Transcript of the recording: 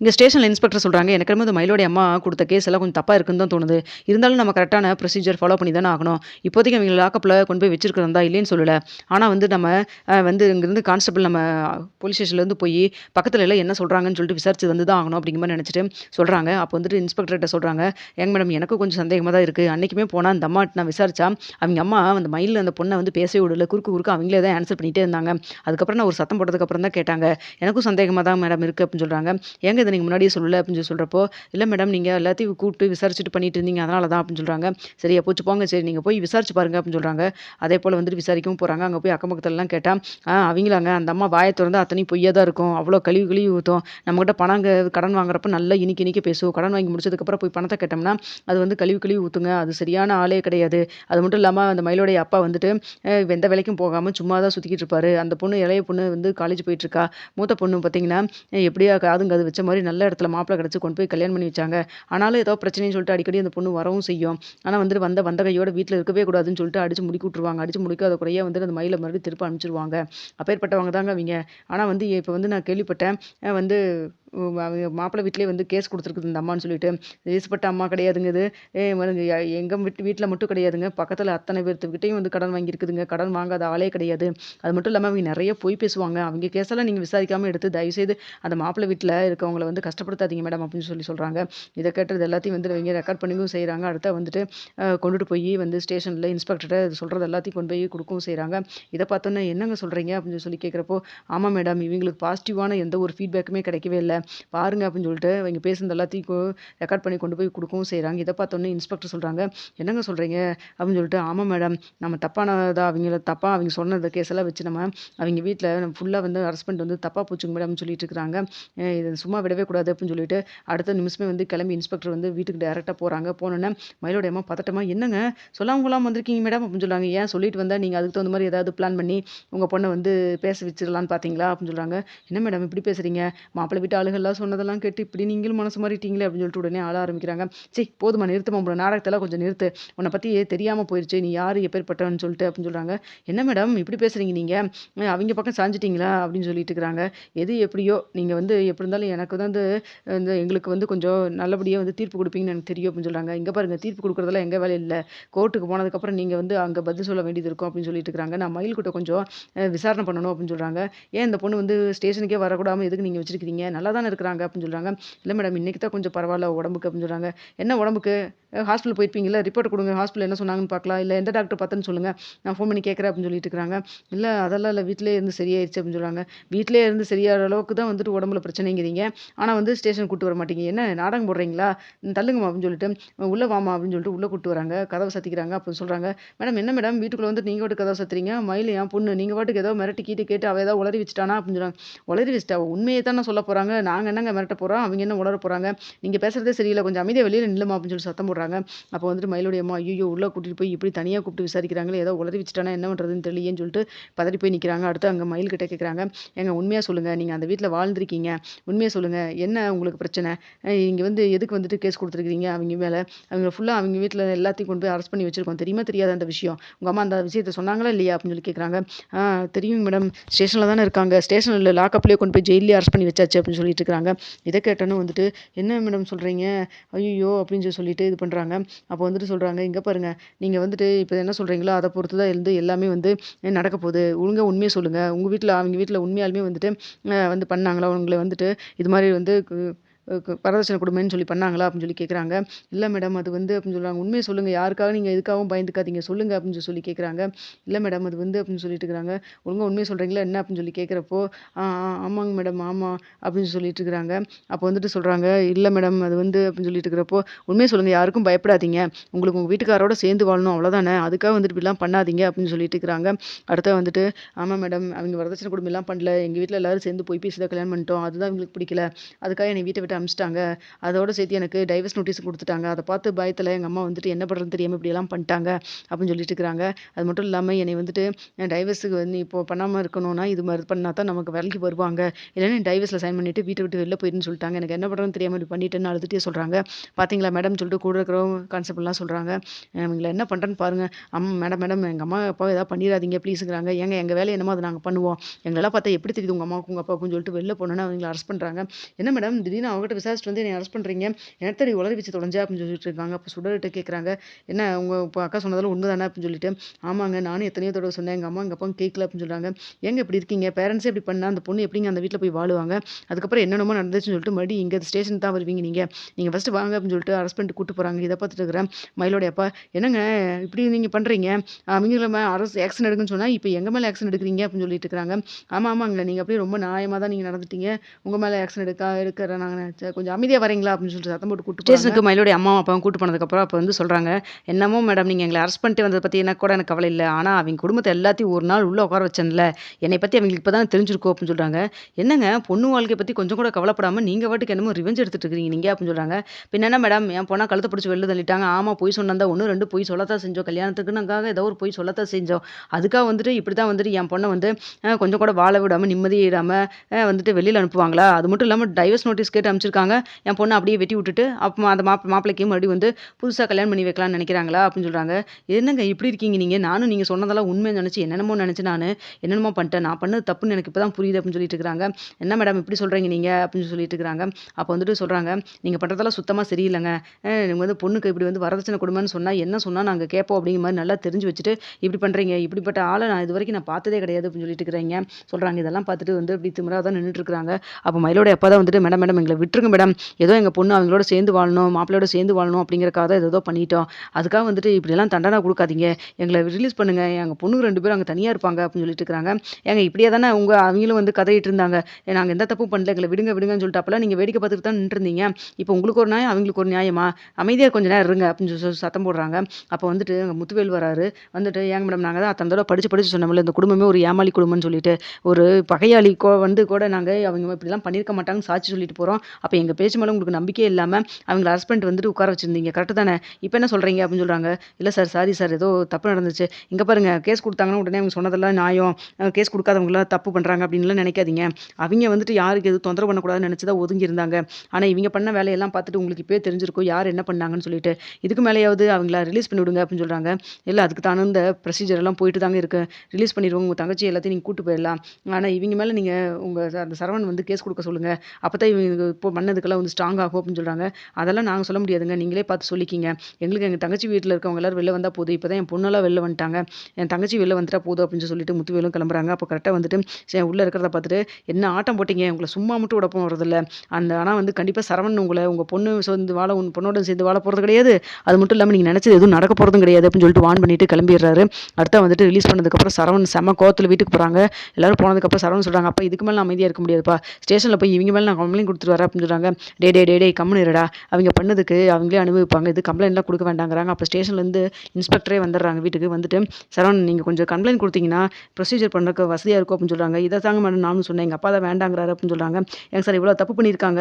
இங்கே ஸ்டேஷனில் இன்ஸ்பெக்டர் சொல்கிறாங்க எனக்கு வந்து மயிலோடைய அம்மா கொடுத்த கேஸ் எல்லாம் கொஞ்சம் தப்பாக இருக்குன்னு தான் தோணுது. இருந்தாலும் நம்ம கரெக்டான ப்ரொசீஜர் ஃபாலோ பண்ணி தானே ஆகணும். இப்போதைக்கு அவங்க லாக்கப்பில் கொண்டு போய் வச்சிருக்கிறதா இல்லைன்னு சொல்லலை. ஆனால் வந்து நம்ம வந்து இங்கேருந்து கான்ஸ்டபிள் நம்ம போலீஸ் ஸ்டேஷன்லேருந்து போய் பக்கத்தில் எல்லாம் என்ன சொல்கிறாங்கன்னு சொல்லிட்டு விசாரிச்சு வந்து தான் ஆகணும் அப்படிங்கிற மாதிரி நினச்சிட்டு சொல்கிறாங்க அப்போ வந்துட்டு இன்ஸ்பெக்டர்கிட்ட சொல்கிறாங்க ஏங்க மேடம் எனக்கும் கொஞ்சம் சந்தேகமாக தான் இருக்குது அன்றைக்குமே போனால் அந்த அம்மா நான் விசாரிச்சா அவங்க அம்மா அந்த மயில் அந்த பொண்ணை வந்து பேசவே விடல. குறுக்கு குறுக்கு அவங்களே தான் ஆன்சர் பண்ணிகிட்டே இருந்தாங்க. அதுக்கப்புறம் நான் ஒரு சத்தம் போட்டதுக்கப்புறம் தான் கேட்டாங்க. எனக்கும் சந்தேகமாக தான் மேடம் இருக்குது அப்படின்னு சொல்கிறாங்க ஏங்க நீங்கள் முன்னாடியே சொல்லலை அப்படின்னு சொல்லி சொல்கிறப்போ இல்லை மேடம் நீங்கள் எல்லாத்தையும் கூப்பிட்டு விசாரிச்சுட்டு பண்ணிட்டு இருந்தீங்க. அதனால தான் அப்படின்னு சொல்கிறாங்க சரி போச்சு போங்க. சரி நீங்கள் போய் விசாரிச்சு பாருங்க அப்படின்னு சொல்கிறாங்க அதே போல் வந்துட்டு விசாரிக்கவும் போகிறாங்க அங்கே போய் அக்கம் பக்கத்துலலாம் கேட்டால் ஆ அவங்களாங்க. அந்த அம்மா வாயை திறந்து அத்தனையும் பொய்யாக தான் இருக்கும். அவ்வளோ கழிவு கழிவு ஊற்றும் நம்மகிட்ட பணம் கடன் வாங்குறப்ப நல்லா இனிக்கி இனிக்க பேசுவோம். கடன் வாங்கி முடிச்சதுக்கப்புறம் போய் பணத்தை கேட்டோம்னா அது வந்து கழிவு கழிவு ஊற்றுங்க அது சரியான ஆளே கிடையாது. அது மட்டும் இல்லாமல் அந்த மயிலோடைய அப்பா வந்துட்டு எந்த வேலைக்கும் போகாமல் சும்மா தான் சுற்றிக்கிட்டு இருப்பாரு. அந்த பொண்ணு இளைய பொண்ணு வந்து காலேஜ் போயிட்டுருக்கா மூத்த பொண்ணு பார்த்தீங்கன்னா எப்படியா காதுங்க அது வச்ச மாதிரி நல்ல இடத்துல மாப்பிள்ளை கிடச்சி கொண்டு போய் கல்யாணம் பண்ணி வச்சாங்க. ஆனாலும் ஏதோ பிரச்சனைன்னு சொல்லிட்டு அடிக்கடி அந்த பொண்ணு வரவும் செய்யும். ஆனால் வந்துட்டு வந்த வந்த கையோட வீட்டில் இருக்கவே கூடாதுன்னு சொல்லிட்டு அடிச்சு முடிக்க விட்ருவாங்க அடிச்சு முடிக்காத குறைய வந்து அந்த மயிலை மறுபடியும் திருப்ப அனுப்பிச்சிருவாங்க. அப்பேற்பட்டவங்க தாங்க அவங்க. ஆனால் வந்து இப்போ வந்து நான் கேள்விப்பட்டேன். வந்து மாப்பிள்ளை வீட்டிலே வந்து கேஸ் கொடுத்துருக்குது இந்த அம்மான்னு சொல்லிட்டு. தேசப்பட்ட அம்மா கிடையாதுங்க இது. எங்கள் வீட்டு வீட்டில் மட்டும் கிடையாதுங்க. பக்கத்தில் அத்தனை பேர்த்துக்கிட்டையும் வந்து கடன் வாங்கியிருக்குதுங்க. கடன் வாங்காத ஆளே கிடையாது. அது மட்டும் இல்லாமல் அவங்க நிறைய பொய் பேசுவாங்க. அவங்க கேஸெல்லாம் நீங்கள் விசாரிக்காமல் எடுத்து தயவுசெய்து அந்த மாப்பிள்ளை வீட்டில் இருக்கவங்களை வந்து கஷ்டப்படுத்தாதீங்க மேடம் அப்படின்னு சொல்லி சொல்கிறாங்க இதை கேட்டது எல்லாத்தையும் வந்து அவங்க ரெக்கார்ட் பண்ணியும் செய்கிறாங்க அடுத்த வந்துட்டு கொண்டுட்டு போய் வந்து ஸ்டேஷனில் இன்ஸ்பெக்டர்கிட்ட சொல்கிறது எல்லாத்தையும் கொண்டு போய் கொடுக்கவும் செய்கிறாங்க இதை பார்த்தோன்னே என்னங்க சொல்கிறீங்க அப்படின்னு சொல்லி கேட்குறப்போ ஆமாம் மேடம் இவங்களுக்கு பாசிட்டிவான எந்த ஒரு ஃபீட்பேக்குமே கிடைக்கவே இல்லை. பாருங்க அப்படின்னு சொல்லிட்டு அவங்க பேசுனது எல்லாத்தையும் ரெக்கார்ட் பண்ணி கொண்டு போய் கொடுக்கவும் செய்கிறாங்க இதை பார்த்தோன்னே இன்ஸ்பெக்டர் சொல்கிறாங்க என்னங்க சொல்கிறீங்க அப்படின்னு சொல்லிட்டு ஆமாம் மேடம் நம்ம தப்பானதா அவங்கள தப்பாக அவங்க சொன்னது கேஸெல்லாம் வச்சு நம்ம அவங்க வீட்டில் ஃபுல்லாக வந்து ஹஸ்பண்ட் வந்து தப்பாக போச்சுங்க மேடம் சொல்லிட்டு இருக்கிறாங்க. இது சும்மா விடவே கூடாது அப்படின்னு சொல்லிட்டு அடுத்த நிமிஷமே வந்து கிளம்பி இன்ஸ்பெக்டர் வந்து வீட்டுக்கு டேரெக்டாக போகிறாங்க போனோன்னே மயிலோடைய அம்மா பதட்டமா? என்னங்க? சொல்லாமங்களாம் வந்திருக்கீங்க மேடம் அப்படின்னு சொல்கிறாங்க ஏன் சொல்லிட்டு வந்தால் நீங்கள் அதுக்கு தகுந்த மாதிரி ஏதாவது பிளான் பண்ணி உங்கள் பொண்ணை வந்து பேச வச்சிடலான்னு பார்த்தீங்களா அப்படின்னு சொல்கிறாங்க என்ன மேடம் இப்படி பேசுகிறீங்க மாப்பிள்ளை வீட்டு ஆளுகள்லாம் சொன்னதெல்லாம் கேட்டு இப்படி நீங்களும் மனசு மாறிட்டீங்களே அப்படின்னு சொல்லிட்டு உடனே ஆள ஆரம்பிக்கிறாங்க. சரி போதுமா நிறுத்துமா உங்களோட நாடகத்தெல்லாம் கொஞ்சம் நிறுத்து. உன்னை பற்றி தெரியாமல் போயிடுச்சு நீ யார் எப்பேற்பட்டவன்னு சொல்லிட்டு அப்படின்னு சொல்கிறாங்க என்ன மேடம் இப்படி பேசுகிறீங்க நீங்கள் அவங்க பக்கம் சாஞ்சிட்டிங்களா? அப்படின்னு சொல்லிட்டு இருக்கிறாங்க. எது எப்படியோ நீங்கள் வந்து எப்படி இருந்தாலும் எனக்கு வந்து இந்த எங்களுக்கு வந்து கொஞ்சம் நல்லபடியாக வந்து தீர்ப்பு கொடுப்பீங்கன்னு எனக்கு தெரியும் அப்படின்னு சொல்கிறாங்க இங்கே பாருங்கள் தீர்ப்பு கொடுக்குறதெல்லாம் எங்கள் வேலை இல்லை. கோர்ட்டுக்கு போனதுக்கப்புறம் நீங்கள் வந்து அங்கே பதில் சொல்ல வேண்டியது இருக்கும் அப்படின்னு சொல்லிட்டு இருக்கிறாங்க. நான் மயில்கிட்ட கொஞ்சம் விசாரணை பண்ணணும் அப்படின்னு சொல்கிறாங்க ஏன் இந்த பொண்ணு வந்து ஸ்டேஷனுக்கே வரக்கூடாமல் எதுக்கு நீங்கள் வச்சிருக்கிறீங்க? நல்லா தான் இருக்கிறாங்க அப்படின்னு சொல்கிறாங்க இல்லை மேடம் இன்னைக்கு தான் கொஞ்சம் பரவாயில்ல உடம்புக்கு அப்படின்னு சொல்கிறாங்க என்ன உடம்புக்கு? ஹாஸ்பிட்டல் போயிருப்பீங்களா ரிப்போர்ட் கொடுங்க ஹாஸ்பிட்டல் என்ன சொன்னாங்கன்னு பார்க்கலாம். இல்லை எந்த டாக்டர் பார்த்துன்னு சொல்லுங்கள் நான் ஃபோன் பண்ணி கேட்குறேன் அப்படின்னு சொல்லிட்டு இருக்கிறாங்க. இல்லை அதெல்லாம் இல்லை வீட்டிலே இருந்து சரியாயிருச்சு அப்படின்னு சொல்கிறாங்க வீட்டிலே இருந்து சரியாகிற அளவுக்கு தான் வந்துட்டு உடம்புல பிரச்சனைங்கிறீங்க. ஆனால் வந்து ஸ்டேஷன் கூட்டு வர மாட்டீங்க. என்ன நாடகம் போடுறீங்களா? தள்ளுங்கம்மா அப்படின்னு சொல்லிட்டு உள்ளே வாமா அப்படின்னு சொல்லிட்டு உள்ளே கூட்டு வராங்க. கதவை சத்திக்கிறாங்க அப்படின்னு சொல்கிறாங்க மேடம் என்ன மேடம்? வீட்டுக்குள்ளே வந்து நீங்கள் வாட்டு கதவை சத்துறீங்க? மயில் என் பொண்ணு நீங்கள் வாட்டுக்கு ஏதோ மிரட்டி கீட்டு கேட்டு அவள் ஏதாவது உளறி வச்சுட்டானா? அப்படின்னு சொல்கிறாங்க உளறி வச்சுட்டா? உண்மையை தானே சொல்ல போகிறாங்க நாங்கள் என்னங்க மிரட்ட போகிறோம் அவங்க என்ன உளர போகிறாங்க நீங்கள் பேசுகிறதே சரியில்லை. கொஞ்சம் அமைதியாக வெளியில் நில்லுமா? அப்படின்னு சொல்லி சத்தம் போடுறாங்க. அப்போ வந்துட்டு மயிலுடைய அம்மா ஐயோ உள்ளே கூட்டிகிட்டு போய் இப்படி தனியாக கூப்பிட்டு விசாரிக்கிறாங்களே ஏதோ உளறி வச்சுட்டானா என்ன பண்ணுறதுன்னு தெரியலையேன்னு சொல்லிட்டு பதறி போய் நிற்கிறாங்க அடுத்து அங்கே மயில்கிட்ட கேட்குறாங்க எங்க உண்மையாக சொல்லுங்கள் நீங்கள் அந்த வீட்டில் வாழ்ந்துருக்கீங்க. உண்மையாக சொல்லுங்கள் என்ன உங்களுக்கு பிரச்சனை? இங்கே வந்து எதுக்கு வந்துட்டு கேஸ் கொடுத்துருக்கீங்க? அவங்க மேலே. அவங்க ஃபுல்லாக அவங்க வீட்டில் எல்லாத்தையும் கொண்டு போய் அரெஸ்ட் பண்ணி வச்சுருக்கோம். தெரியுமா? தெரியாத அந்த விஷயம்? உங்கள் அம்மா அந்த விஷயத்தை சொன்னாங்களா இல்லையா? அப்படின்னு சொல்லி கேட்குறாங்க தெரியும் மேடம். ஸ்டேஷனில் தானே இருக்காங்க. ஸ்டேஷனில் லாக்அப்லேயே கொண்டு போய் ஜெயிலே அரெஸ்ட் பண்ணி வச்சாச்சு அப்படின்னு சொல்லிட்டு இருக்காங்க. இதை கேட்டோன்னு வந்துட்டு என்ன மேடம் சொல்கிறீங்க ஐயோ அப்படின்னு சொல்லி சொல்லிட்டு இது பண்ணுறாங்க அப்போ வந்துட்டு சொல்கிறாங்க இங்கே பாருங்கள் நீங்கள் வந்துட்டு இப்போ என்ன சொல்கிறீங்களோ அதை பொறுத்து தான் இருந்து எல்லாமே வந்து நடக்க போகுது. ஒழுங்காக உண்மையை சொல்லுங்கள் உங்கள் வீட்டில் அவங்க வீட்டில் உண்மையாலுமே வந்துட்டு வந்து பண்ணாங்களா? உங்களை வந்துட்டு இது மாதிரி வந்து வரதட்சணை கொடுமைன்னு சொல்லி பண்ணாங்களா அப்படின்னு சொல்லி கேட்குறாங்க இல்லை மேடம் அது வந்து அப்படின்னு சொல்கிறாங்க உண்மையை சொல்லுங்கள் யாருக்காக நீங்கள் எதுக்காகவும் பயந்துக்காதீங்க. சொல்லுங்கள் அப்படின்னு சொல்லி சொல்லி கேட்குறாங்க இல்லை மேடம் அது வந்து அப்படின்னு சொல்லிட்டு இருக்கிறாங்க ஒழுங்காக உண்மையை சொல்கிறீங்களா என்ன அப்படின்னு சொல்லி கேட்குறப்போ ஆ ஆ, ஆமாங்க மேடம் ஆமாம் அப்படின்னு சொல்லிட்டு இருக்கிறாங்க அப்போ வந்துட்டு சொல்கிறாங்க இல்லை மேடம் அது வந்து அப்படின்னு சொல்லிட்டு இருக்கிறப்போ உண்மையை சொல்லுங்கள் யாருக்கும் பயப்படாதீங்க. உங்களுக்கு உங்கள் வீட்டுக்காரோட சேர்ந்து வாழணும். அவ்வளோதானே அதுக்காக வந்துட்டு இப்படிலாம் பண்ணாதீங்க அப்படின்னு சொல்லிட்டு இருக்கிறாங்க அடுத்த வந்துட்டு ஆமாம் மேடம் அவங்க வரதட்சணை குடும்பம்லாம் பண்ணல. எங்கள் வீட்டில் எல்லாரும் சேர்ந்து போய் பேசி தான் கல்யாணம் பண்ணிட்டோம். அதுதான் அவங்களுக்கு பிடிக்கல. அதுக்காக என்னை வீட்டை விட்டு அனுப்பிச்சிட்டாங்க அதோட சேர்த்து எனக்கு டைவர்ஸ் நோட்டீஸ் கொடுத்துட்டாங்க. அதை பார்த்து பயத்தில் எங்கள் அம்மா வந்துட்டு என்ன பண்ணுறதுன்னு தெரியாமல் இப்படியெல்லாம் பண்ணிட்டாங்க அப்படின்னு சொல்லிட்டு இருக்கிறாங்க. அது மட்டும் இல்லாமல் என்னை வந்துட்டு டைவர்ஸுக்கு வந்து இப்போ பண்ணாமல் இருக்கணும்னா இது மாதிரி பண்ணால் தான் நமக்கு வேலைக்கு வருவாங்க. இல்லைன்னா டைவர்ஸில் சைன் பண்ணிவிட்டு வீட்டை விட்டு வெளில போயிருன்னு சொல்லிட்டாங்க. எனக்கு என்ன பண்ணுறதுன்னு தெரியாமல் இப்படி பண்ணிட்டேன்னு அழுதுகிட்டே சொல்கிறாங்க பார்த்தீங்களா மேடம் சொல்லிட்டு கூட இருக்கிறவங்க கான்செப்ட்லாம் சொல்கிறாங்க இவங்களை என்ன பண்ணுறேன்னு பாருங்கள் அம்மா மேடம் மேடம் எங்கள் அம்மா அப்பா ஏதாவது பண்ணிடாதீங்க ப்ளீஸுங்கிறாங்க ஏங்க எங்கள் வேலை என்னமோ அதை நாங்கள் பண்ணுவோம். எங்களெல்லாம் பார்த்தா எப்படி தெரியுது உங்கள் அம்மாவுக்கு உங்கள் அப்பாவுக்கும் சொல்லிட்டு வெளில போனோன்னா அவங்களை அரெஸ்ட் பண்ணுறாங்க என்ன மேடம் திடீர்னு அவங்க உங்கள்கிட்ட விசாரிச்சுட்டு வந்து என்னை அரெஸ்ட் பண்ணுறீங்க என்னத்தடி உளறி வச்சு தொலைஞ்சா அப்படின்னு சொல்லிட்டு இருக்காங்க. அப்போ சுடர்கிட்ட கேட்குறாங்க என்ன உங்கள் இப்போ அக்கா சொன்னதெல்லாம் உண்மை தானே அப்படின்னு சொல்லிட்டு. ஆமாங்க நானும் எத்தனையோ தடவை சொன்னேன். எங்கள் அம்மா எங்கள் அப்பா கேட்கல அப்படின்னு சொல்கிறாங்க எங்கே இப்படி இருக்கீங்க? பேரண்ட்ஸே இப்படி பண்ணால் அந்த பொண்ணு எப்படிங்க அந்த வீட்டில் போய் வாழுவாங்க? அதுக்கப்புறம் என்னென்னமோ நடந்துச்சுன்னு சொல்லிட்டு மறுபடியும் இங்கே ஸ்டேஷன் தான் வருவீங்க நீங்கள் நீங்கள் ஃபஸ்ட்டு வாங்க அப்படின்னு சொல்லிட்டு அரெஸ்ட் பண்ணிட்டு கூட்டு போகிறாங்க இதை பார்த்துட்டு இருக்கிறேன். மயிலோடைய அப்பா என்னங்க இப்படி நீங்கள் பண்ணுறீங்க அவங்கள மே அரசு ஆக்ஷன் எடுக்குன்னு சொன்னால் இப்போ எங்கள் மேலே ஆக்ஷன் எடுக்கிறீங்க? அப்படின்னு சொல்லிட்டு இருக்கிறாங்க. ஆமாம் ஆமாங்க. நீங்கள் அப்படியே ரொம்ப நியாயமாக தான் நீங்கள் நடந்துட்டீங்க. உங்கள் மேலே ஆக்ஷன் எடுக்க எடுக்கிற நாங்கள் கொஞ்சம் அமைதியாக வரீங்களா அப்படின்னு சொல்லிட்டு சத்தம் போட்டு கூட்டு ஸ்டேஷனுக்கு மயிலோடைய அம்மா அப்பாவும் கூட்டு போனதுக்கப்புறம் அப்போ வந்து சொல்கிறாங்க என்னமோ மேடம் நீங்கள் எங்களை அரெஸ்ட் பண்ணிட்டு வந்ததை பற்றி எனக்கு கூட எனக்கு கவலை இல்லை. ஆனால் அவங்க குடும்பத்தை எல்லாத்தையும் ஒரு நாள் உள்ளே உட்கார வச்சேன்ல. என்னை பற்றி அவங்களுக்கு இப்போ தான் தெரிஞ்சிருக்கோம் அப்படின்னு சொல்கிறாங்க என்னங்க பொண்ணு வாழ்க்கையை பற்றி கொஞ்சம் கூட கவலைப்படாமல் நீங்கள் வாட்டுக்கு என்னமோ ரிவெஞ்ச் எடுத்துட்டு இருக்கிறீங்க நீங்கள் அப்படின்னு சொல்கிறாங்க பின்ன என்ன மேடம் என் பொண்ணா கழுத்தை பிடிச்சி வெளில தள்ளிட்டாங்க. ஆமாம் பொய் சொன்னா ஒன்று ரெண்டு பொய் சொல்லத்தான் செஞ்சோம். கல்யாணத்துக்குனாக்காக ஏதோ ஒரு பொய் சொல்லத்தான் செஞ்சோம். அதுக்காக வந்துட்டு இப்படி தான் வந்துட்டு என் பொண்ணை வந்து கொஞ்சம் கூட வாழ விடாமல் நிம்மதியே இடாமல் வந்துட்டு வெளியில் அனுப்புவாங்களா? அது மட்டும் இல்லாமல் டைவர்ஸ் நோட்டீஸ் கேட்டு அனுப்பிச்சிருக்காங்க என் பொண்ணை அப்படியே வெட்டி விட்டுட்டு அப்போ அந்த மாப் மாப்பிள்ளைக்கு மறுபடியும் வந்து புதுசாக கல்யாணம் பண்ணி வைக்கலாம்னு நினைக்கிறாங்களா அப்படின்னு சொல்கிறாங்க என்னங்க இப்படி இருக்கீங்க நீங்கள் நானும் நீங்கள் சொன்னதெல்லாம் உண்மைன்னு நினச்சி என்னென்னமோ நினச்சி நான் என்னென்னமோ பண்ணிட்டேன். நான் பண்ணது தப்புன்னு எனக்கு இப்போ தான் புரியுது அப்படின்னு சொல்லிட்டு இருக்காங்க. என்ன மேடம் இப்படி சொல்கிறீங்க நீங்கள் அப்படின்னு சொல்லிட்டு இருக்கிறாங்க அப்போ வந்துட்டு சொல்கிறாங்க நீங்கள் பண்ணுறதெல்லாம் சுத்தமாக சரியில்லைங்க. நீங்கள் வந்து பொண்ணுக்கு இப்படி வந்து வரதட்சணை கொடுமைன்னு சொன்னால் என்ன சொன்னால் நாங்கள் கேட்போம் அப்படிங்கிற மாதிரி நல்லா தெரிஞ்சு வச்சுட்டு இப்படி பண்ணுறீங்க இப்படிப்பட்ட ஆளை நான் இது வரைக்கும் நான் பார்த்ததே கிடையாது அப்படின்னு சொல்லிட்டு இருக்கிறீங்க. சொல்கிறாங்க இதெல்லாம் பார்த்துட்டு வந்து இப்படி திமிராக தான் நின்றுட்டு இருக்கிறாங்க. அப்போ மயிலோட அப்பா தான் வந்துட்டு மேடம் மேடம் எங்களை விட்டு விட்டுருங்க மேடம் ஏதோ எங்கள் பொண்ணு அவங்களோட சேர்ந்து வாழணும் மாப்பிள்ளையோட சேர்ந்து வாழணும் அப்படிங்கிறக்காக தான் ஏதோ பண்ணிட்டோம் அதுக்காக வந்துட்டு இப்படியெல்லாம் தண்டனை கொடுக்காதீங்க. எங்களை ரிலீஸ் பண்ணுங்க. எங்கள் பொண்ணுங்க ரெண்டு பேரும் அங்கே தனியாக இருப்பாங்க அப்படின்னு சொல்லிட்டு இருக்காங்க ஏங்க இப்படியே தானே உங்கள் அவங்களும் வந்து கதையிட்டு இருந்தாங்க. நாங்கள் எந்த தப்பும் பண்ணல. எங்களை விடுங்க விடுங்கன்னு சொல்லிட்டு அப்போலாம் நீங்கள் வேடிக்கை பார்த்துட்டு தான் நின்றுருந்தீங்க இப்போ உங்களுக்கு ஒரு நியாயம் அவங்களுக்கு ஒரு நியாயமா? அமைதியாக கொஞ்சம் நேரம் இருங்க அப்படின்னு சொல்லி சொல்லி சத்தம் போடுறாங்க. அப்போ வந்துட்டு எங்கள் முத்துவேல் வராரு. வந்துட்டு ஏங்க மேடம் நாங்கள் தான் அத்தனை தடவை படித்து படிச்சு சொன்னோம்ல இந்த குடும்பமே ஒரு ஏமாளி குடும்பம்னு சொல்லிட்டு. ஒரு பகையாளி கோ வந்து கூட நாங்கள் அவங்க இப்படிலாம் பண்ணியிருக்க மாட்டாங்கன்னு சாட்சி சொல்லிட்டு போகிறோம் அப்போ எங்கள் பேச்சு மேலே உங்களுக்கு நம்பிக்கை இல்லாமல் அவங்கள அரெஸ்ட் பண்ணிட்டு வந்துட்டு உட்கார வச்சுருந்தீங்க. கரெக்டு தானே? இப்போ என்ன சொல்கிறீங்க அப்படின்னு சொல்கிறாங்க இல்லை சார் சாரி சார் ஏதோ தப்பு நடந்துச்சு. இங்கே பாருங்க கேஸ் கொடுத்தாங்கன்னா உடனே அவங்க சொன்னதெல்லாம் நியாயம். கேஸ் கொடுக்காதவங்களாம் தப்பு பண்ணுறாங்க அப்படின்லாம் நினைக்காதீங்க. அவங்க வந்துட்டு யாருக்கு எதுவும் தொந்தரவு பண்ணக்கூடாதுன்னு நினச்சி தான் ஒதுங்கி இருந்தாங்க ஆனால் இவங்க பண்ண வேலையெல்லாம் பார்த்துட்டு உங்களுக்கு இப்போயே தெரிஞ்சிருக்கும். யார் என்ன பண்ணாங்கன்னு சொல்லிட்டு. இதுக்கு மேலேயாவது அவங்கள ரிலீஸ் பண்ணி விடுங்க அப்படின்னு சொல்கிறாங்க இல்லை அதுக்கு தகுந்த ப்ரொசீஜர் எல்லாம் போயிட்டு தாங்க இருக்குது ரிலீஸ் பண்ணிடுவோம் உங்கள் தங்கச்சி எல்லாத்தையும் நீங்கள் கூட்டு போயிடலாம். ஆனால் இவங்க மேலே நீங்கள் உங்கள் அந்த சரவணன் வந்து கேஸ் கொடுக்க சொல்லுங்கள் அப்போ தான் இவங்க இப்போ பண்ணதுக்கெல்லாம் வந்து ஸ்ட்ராங் ஆகும் அப்படின்னு சொல்கிறாங்க அதெல்லாம் நாங்கள் சொல்ல முடியாதுங்க. நீங்களே பார்த்து சொல்லிக்கிங்க. எங்களுக்கு எங்கள் தங்கச்சி வீட்டில் இருக்கவங்க எல்லாரும் வெளில வந்தால் போதும். இப்போ தான் என் பொண்ணெல்லாம் வெளில வந்துட்டாங்க. என் தங்கச்சி வெளில வந்துட்டா போதும் அப்படின்னு சொல்லிட்டு முத்துவேலும் கிளம்புறாங்க. அப்போ கரெக்டாக வந்துட்டு உள்ளே இருக்கிறத பார்த்துட்டு என்ன ஆட்டம் போட்டீங்க? உங்களை சும்மா மட்டும் விட போகிறதில்ல அந்த ஆனால் வந்து கண்டிப்பாக சரவணன் உங்களை உங்கள் பொண்ணு சேர்ந்து வாழ உன் பொண்ணோட சேர்ந்து வாழ போகிறது கிடையாது. அது மட்டும் இல்லாமல் நீங்கள் நினச்சது எதுவும் நடக்க போகிறதும் கிடையாது. அப்படின்னு சொல்லிட்டு வான் பண்ணிட்டு கிளம்பிடுறாரு. அடுத்த வந்துட்டு ரிலீஸ் பண்ணதுக்கப்புறம் சரவணன் செம கோவத்தில் வீட்டுக்கு போகிறாங்க எல்லாரும் போனதுக்கப்புறம் சரவணன் சொல்கிறாங்க அப்போ இதுக்கு மேலே நான் அமைதியாக இருக்க முடியாதுப்பா. ஸ்டேஷனில் போய் இவங்க மேலே நான் கம்ப்ளைண்ட் கொடுத்துட்டு வரேன். சொல்கிறாங்க டே டே டே டே கம்முன்னு இருடா. அவங்க பண்ணதுக்கு அவங்களே அனுபவிப்பாங்க. இது கம்ப்ளைண்ட்லாம் கொடுக்க வேண்டாங்கிறாங்க. அப்போ ஸ்டேஷன்லேருந்து இன்ஸ்பெக்டரே வந்துடுறாங்க வீட்டுக்கு. வந்துட்டு சரவணன் நீங்கள் கொஞ்சம் கம்ப்ளைண்ட் கொடுத்தீங்கன்னா ப்ரொசீஜர் பண்ணுறதுக்கு வசதியாக இருக்கும் அப்படின்னு சொல்கிறாங்க இதை தாங்க மேடம் நானும் சொன்னேன். எங்கள் அப்பா தான் வேண்டாங்கிறாரு அப்படின்னு சொல்கிறாங்க ஏங்க சார் இவ்வளோ தப்பு பண்ணியிருக்காங்க.